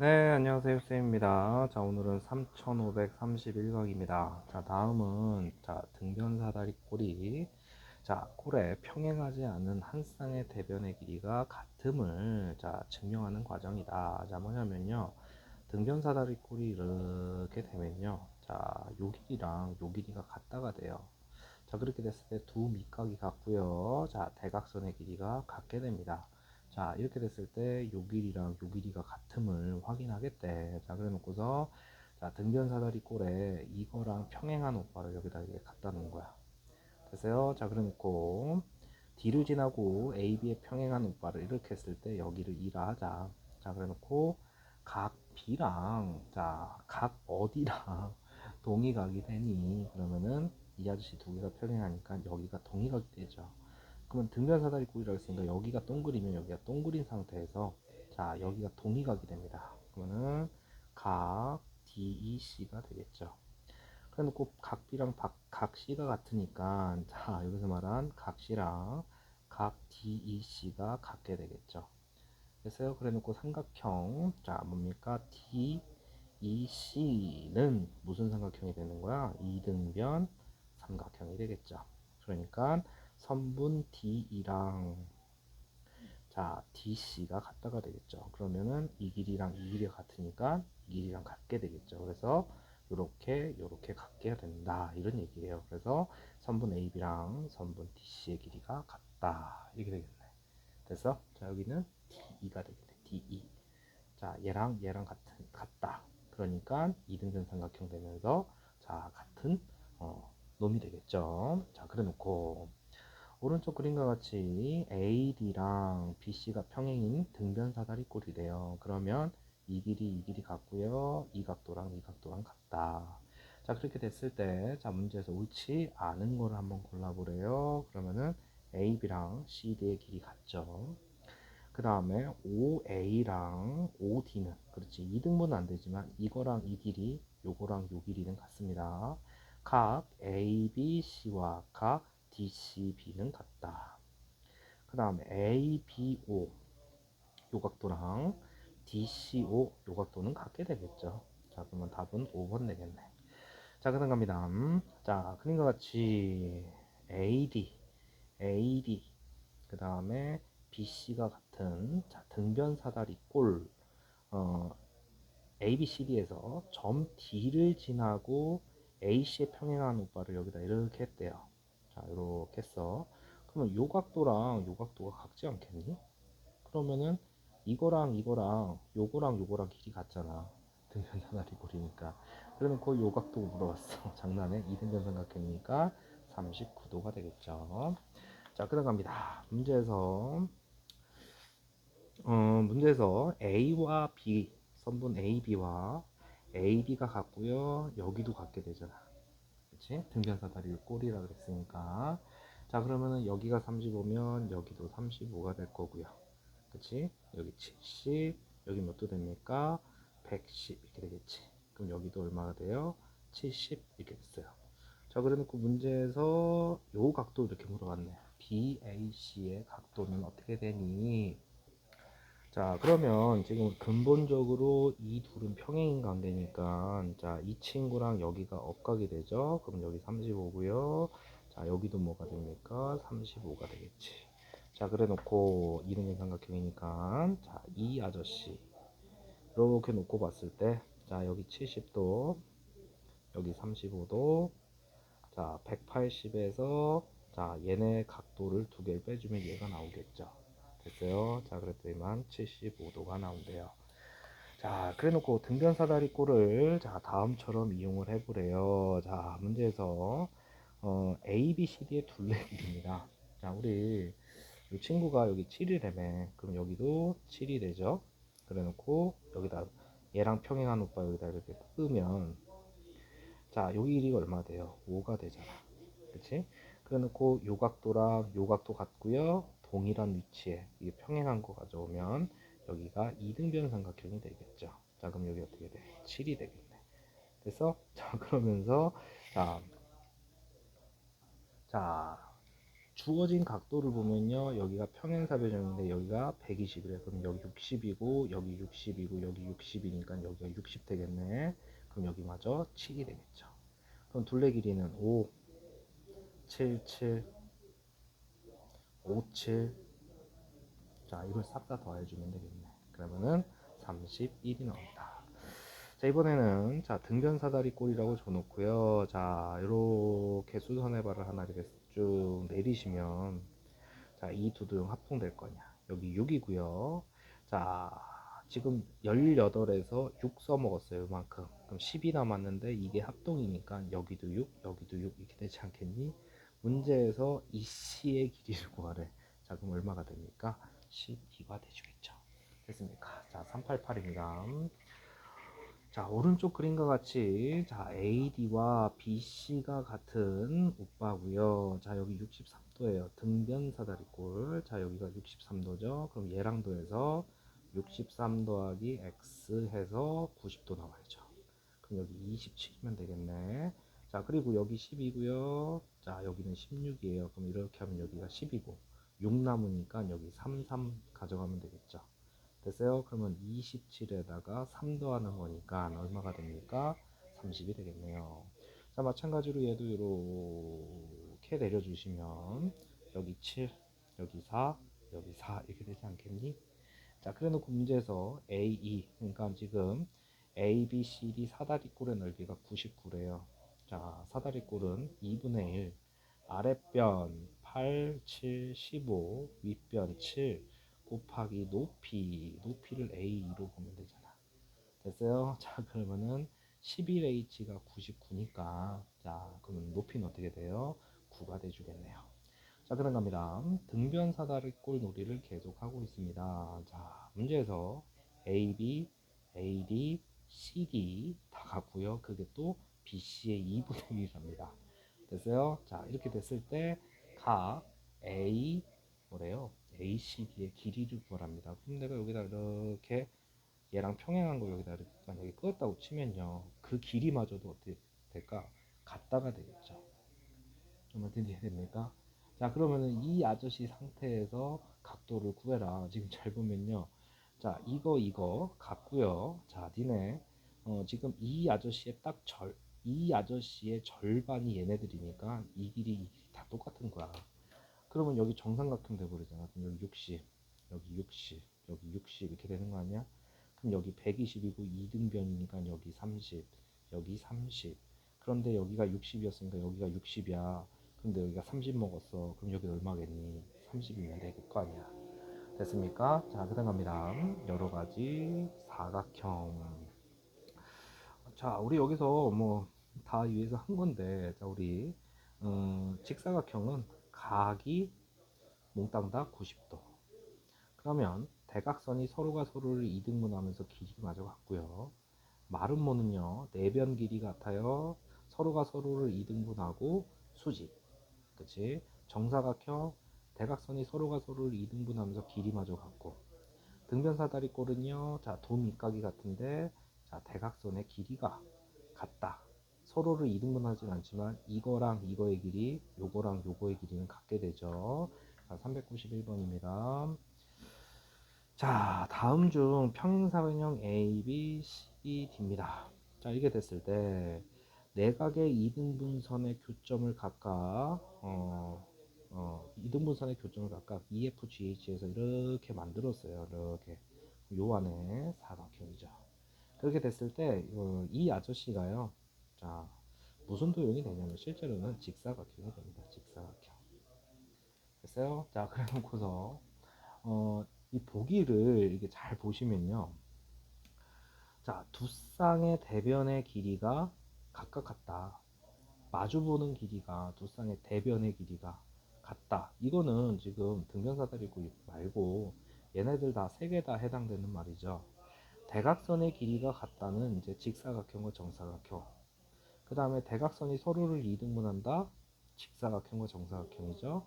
네, 안녕하세요. 쌤입니다. 자, 오늘은 3531강입니다. 자, 다음은, 자, 등변사다리 꼬리. 자, 꼴에 평행하지 않은 한 쌍의 대변의 길이가 같음을, 자, 증명하는 과정이다. 자, 뭐냐면요. 등변사다리 꼴이 이렇게 되면요. 자, 요 길이랑 요 길이가 같다가 돼요. 자, 그렇게 됐을 때 두 밑각이 같고요. 자, 대각선의 길이가 같게 됩니다. 자 이렇게 됐을 때 요 길이랑 요 길이가 같음을 확인하겠대 자 그래 놓고서 자 등변 사다리 꼴에 이거랑 평행한 오빠를 여기다 이렇게 갖다 놓은 거야. 됐어요? 자 그래 놓고 D를 지나고 AB에 평행한 오빠를 이렇게 했을 때 여기를 2라 하자. 자 그래 놓고 각 B랑 자각 어디랑 동의각이 되니? 그러면은 이 아저씨 두 개가 평행하니까 여기가 동의각이 되죠 그러면 등변 사다리 꼴이라고 했으니까 여기가 동그리면 여기가 동그린 상태에서 자 여기가 동의각이 됩니다. 그러면은 각 DEC가 되겠죠. 그래 놓고 각 B랑 각 C가 같으니까 자 여기서 말한 각 C랑 각 DEC가 같게 되겠죠. 됐어요? 그래 놓고 삼각형 자 뭡니까 DEC는 무슨 삼각형이 되는 거야? 이등변 삼각형이 되겠죠. 그러니까 선분 D2랑 자 DC가 같다가 되겠죠. 그러면은 이 길이랑 이 길이가 같으니까 이 길이랑 같게 되겠죠. 그래서 이렇게 이렇게 같게 된다 이런 얘기예요. 그래서 선분 AB랑 선분 DC의 길이가 같다 이렇게 되겠네. 됐어? 자 여기는 D2가 되겠네. D2. 자 얘랑 얘랑 같은 같다. 그러니까 이등변 삼각형 되면서 자 같은 어, 놈이 되겠죠. 자 그래 놓고 오른쪽 그림과 같이 AD랑 BC가 평행인 등변 사다리 꼴이래요. 그러면 이 길이 이 길이 같고요. 이 각도랑 이 각도랑 같다. 자 그렇게 됐을 때 자 문제에서 옳지 않은 거를 한번 골라보래요. 그러면은 AB랑 CD의 길이 같죠. 그 다음에 OA랑 OD는 그렇지 2등분은 안 되지만 이거랑 이 길이 요거랑 요 길이는 같습니다. 각 ABC와 각 DCB는 같다. 그 다음에 ABO 요각도랑 DCO 요각도는 같게 되겠죠. 자 그러면 답은 5번 되겠네. 자 그다음 갑니다. 자 그림과 같이 AD, AD 그 다음에 BC가 같은 자, 등변 사다리 꼴 어, ABCD에서 점 D를 지나고 AC에 평행한 오빠를 여기다 이렇게 했대요. 자 이렇게 했어. 그러면 요 각도랑 요 각도가 같지 않겠니? 그러면은 이거랑 이거랑 요거랑 요거랑 길이 같잖아. 등변 사다리 고리니까. 그러면 그 요각도 물어봤어. 장난해? 이등변 삼각형이니까 39도가 되겠죠. 자 그러갑니다. 문제에서 어, 문제에서 A와 B 선분 AB와 AB가 같고요. 여기도 같게 되잖아 그치? 등변사다리 꼬리라 그랬으니까 자 그러면은 여기가 35면 여기도 35가 될 거고요 그치? 여기 70 여기 몇 도 됩니까? 110 이렇게 되겠지 그럼 여기도 얼마가 돼요? 70 이렇게 됐어요 자 그래놓고 문제에서 요 각도 이렇게 물어봤네 BAC의 각도는 어떻게 되니? 자 그러면 지금 근본적으로 이 둘은 평행인 관계니까 자 이 친구랑 여기가 업각이 되죠? 그럼 여기 35고요. 자 여기도 뭐가 됩니까? 35가 되겠지. 자 그래 놓고 이등변 삼각형이니까 자 이 아저씨. 이렇게 놓고 봤을 때 자 여기 70도 여기 35도 자 180에서 자 얘네 각도를 두 개를 빼주면 얘가 나오겠죠 됐어요. 자, 그랬더니만 75도가 나온대요. 자, 그래 놓고 등변 사다리 꼴을 자, 다음처럼 이용을 해 보래요. 자, 문제에서 어, A, B, C, D의 둘레 길입니다. 자, 우리 이 친구가 여기 7이라며. 그럼 여기도 7이 되죠. 그래 놓고 여기다 얘랑 평행한 오빠 여기다 이렇게 끄면 자, 여기 길이가 얼마 돼요? 5가 되잖아. 그치? 그래 놓고 요 각도랑 요 각도 같고요. 동일한 위치에 이게 평행한 거 가져오면 여기가 이등변 삼각형이 되겠죠. 자 그럼 여기 어떻게 돼? 7이 되겠네. 그래서 자 그러면서 자, 자 주어진 각도를 보면요. 여기가 평행사변형인데 여기가 120이래. 그럼 여기 60이고 여기 60이고 여기 60이니까 여기가 60 되겠네. 그럼 여기 마저 7이 되겠죠. 그럼 둘레 길이는 5, 7, 7, 5, 7. 자, 이걸 싹 다 더해주면 되겠네. 그러면은 31이 나옵니다. 자, 이번에는 자, 등변 사다리 꼴이라고 줘놓고요. 자, 이렇게 수선의 발을 하나 이렇게 쭉 내리시면 자, 이두 도형 합동될 거냐. 여기 6이고요. 자, 지금 18에서 6 써먹었어요. 이만큼. 그럼 10이 남았는데 이게 합동이니까 여기도 6, 여기도 6 이렇게 되지 않겠니? 문제에서 이 C의 길이를 구하래. 자, 그럼 얼마가 됩니까? 12가 되주겠죠. 됐습니까? 자, 388입니다. 자, 오른쪽 그림과 같이 자, AD와 BC가 같은 오빠고요. 자, 여기 63도예요. 등변 사다리꼴. 자, 여기가 63도죠. 그럼 얘랑 도해서 63 더하기 X 해서 90도 나와야죠. 그럼 여기 27이면 되겠네. 자, 그리고 여기 10이고요. 자, 여기는 16이에요. 그럼 이렇게 하면 여기가 10이고 6 남으니까 여기 3, 3 가져가면 되겠죠. 됐어요? 그러면 27에다가 3 더하는 거니까 얼마가 됩니까? 30이 되겠네요. 자, 마찬가지로 얘도 이렇게 내려주시면 여기 7, 여기 4, 여기 4 이렇게 되지 않겠니? 자, 그래 놓고 문제에서 A, E 그러니까 지금 A, B, C, D 사다리 꼴의 넓이가 99래요. 자, 사다리꼴은 2분의 1 아랫변 8, 7, 15 윗변 7 곱하기 높이 높이를 A2로 보면 되잖아. 됐어요? 자 그러면은 11H가 99니까. 자 그러면 높이는 어떻게 돼요? 9가 돼주겠네요. 자 그럼 갑니다. 등변 사다리 꼴 놀이를 계속하고 있습니다. 자 문제에서 AB, AD, CD 다 같고요. 그게 또 BC의 2분의 1이랍니다 됐어요? 자 이렇게 됐을 때 각 A 뭐래요? ACD의 길이를 구하랍니다. 그럼 내가 여기다 이렇게 얘랑 평행한 거 여기다 이렇게 만약에 끄었다고 치면요. 그 길이마저도 어떻게 될까? 같다가 되겠죠. 좀 어떻게 됩니까? 자 그러면은 이 아저씨 상태에서 각도를 구해라. 지금 잘 보면요. 자 이거 이거 같고요. 자 니네 어, 지금 이 아저씨의 딱 절 이 아저씨의 절반이 얘네들이니까 이 길이 다 똑같은 거야. 그러면 여기 정삼각형 돼버리잖아. 그럼 여기 60, 여기 60, 여기 60 이렇게 되는 거 아니야? 그럼 여기 120이고 2등변이니까 여기 30, 여기 30. 그런데 여기가 60이었으니까 여기가 60이야. 근데 여기가 30 먹었어. 그럼 여기 얼마겠니? 30이면 되겠 거 아니야. 됐습니까? 자, 그 다음 갑니다. 여러 가지 사각형. 자, 우리 여기서 뭐 다 위해서 한 건데, 자, 우리 음, 직사각형은 각이 몽땅 다 90도. 그러면 대각선이 서로가 서로를 이등분하면서 길이가 마저 같고요. 마름모는요, 내변 길이 같아요. 서로가 서로를 이등분하고 수직. 그치? 정사각형, 대각선이 서로가 서로를 이등분하면서 길이마저 같고. 등변사다리꼴은요, 자, 도 밑각이 같은데, 자, 대각선의 길이가 같다. 서로를 이등분하진 않지만 이거랑 이거의 길이 요거랑 요거의 길이는 같게 되죠. 자, 391번입니다. 자, 다음 중 평행사변형 A, B, C, D입니다. 자, 이게 됐을 때 내각의 이등분선의 교점을 각각 어, 어, 이등분선의 교점을 각각 EFGH에서 이렇게 만들었어요. 이렇게 요 안에 사각형이죠. 그렇게 됐을 때 이 아저씨가요. 자, 무슨 도형이 되냐면 실제로는 직사각형이 됩니다. 직사각형. 됐어요? 자, 그래 놓고서 어, 이 보기를 이렇게 잘 보시면요. 자, 두 쌍의 대변의 길이가 각각 같다. 마주보는 길이가 두 쌍의 대변의 길이가 같다. 이거는 지금 등변사다리고 말고 얘네들 다 세 개 다 해당되는 말이죠. 대각선의 길이가 같다는 이제 직사각형과 정사각형. 그 다음에 대각선이 서로를 이등분한다. 직사각형과 정사각형이죠.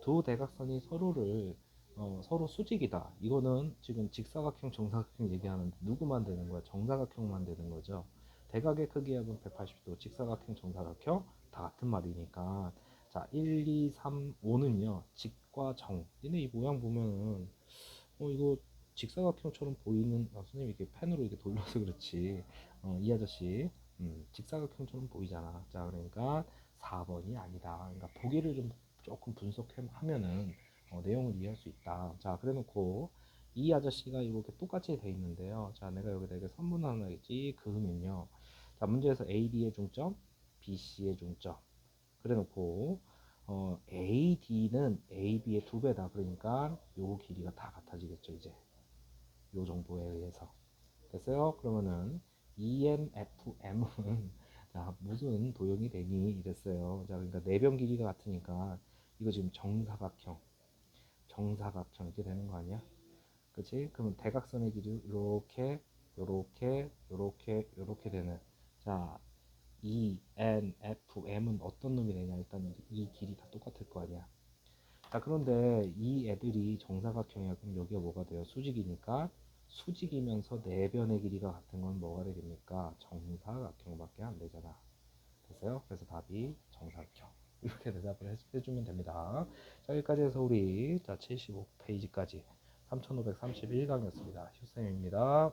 두 대각선이 서로를 어, 서로 수직이다. 이거는 지금 직사각형, 정사각형 얘기하는데 누구만 되는 거야? 정사각형만 되는 거죠. 대각의 크기 합은 180도, 직사각형, 정사각형 다 같은 말이니까 자, 1, 2, 3, 5는요. 직과 정. 얘네 이 모양 보면은 어 이거 직사각형처럼 보이는 아, 선생님 이렇게 펜으로 이렇게 돌려서 그렇지. 어, 이 아저씨 음, 직사각형처럼 보이잖아. 자, 그러니까 4번이 아니다. 그러니까 보기를 좀 조금 분석하면은 어, 내용을 이해할 수 있다. 자, 그래 놓고 이 아저씨가 이렇게 똑같이 돼 있는데요. 자, 내가 여기다 이렇게 선분하겠지. 그으면요. 자, 문제에서 AD의 중점, BC의 중점. 그래 놓고 어, AD는 AB의 두 배다. 그러니까 요 길이가 다 같아지겠죠, 이제. 요 정보에 의해서. 됐어요? 그러면은 EMFM은 자, 무슨 도형이 되니? 이랬어요. 자, 그러니까 내변 길이가 같으니까 이거 지금 정사각형. 정사각형 이렇게 되는 거 아니야? 그치? 그러면 대각선의 길이 이렇게, 요렇게, 요렇게, 요렇게 되는. 자, E, N, F, M은 어떤 놈이 되냐? 일단 이 길이 다 똑같을 거 아니야. 자, 그런데 이 애들이 정사각형이야. 그럼 여기가 뭐가 돼요? 수직이니까 수직이면서 내변의 길이가 같은 건 뭐가 되겠습니까? 정사각형밖에 안 되잖아. 됐어요? 그래서 답이 정사각형. 이렇게 대답을 해- 해주면 됩니다. 자, 여기까지 해서 우리 자 75페이지까지 3531강이었습니다. 휴쌤입니다.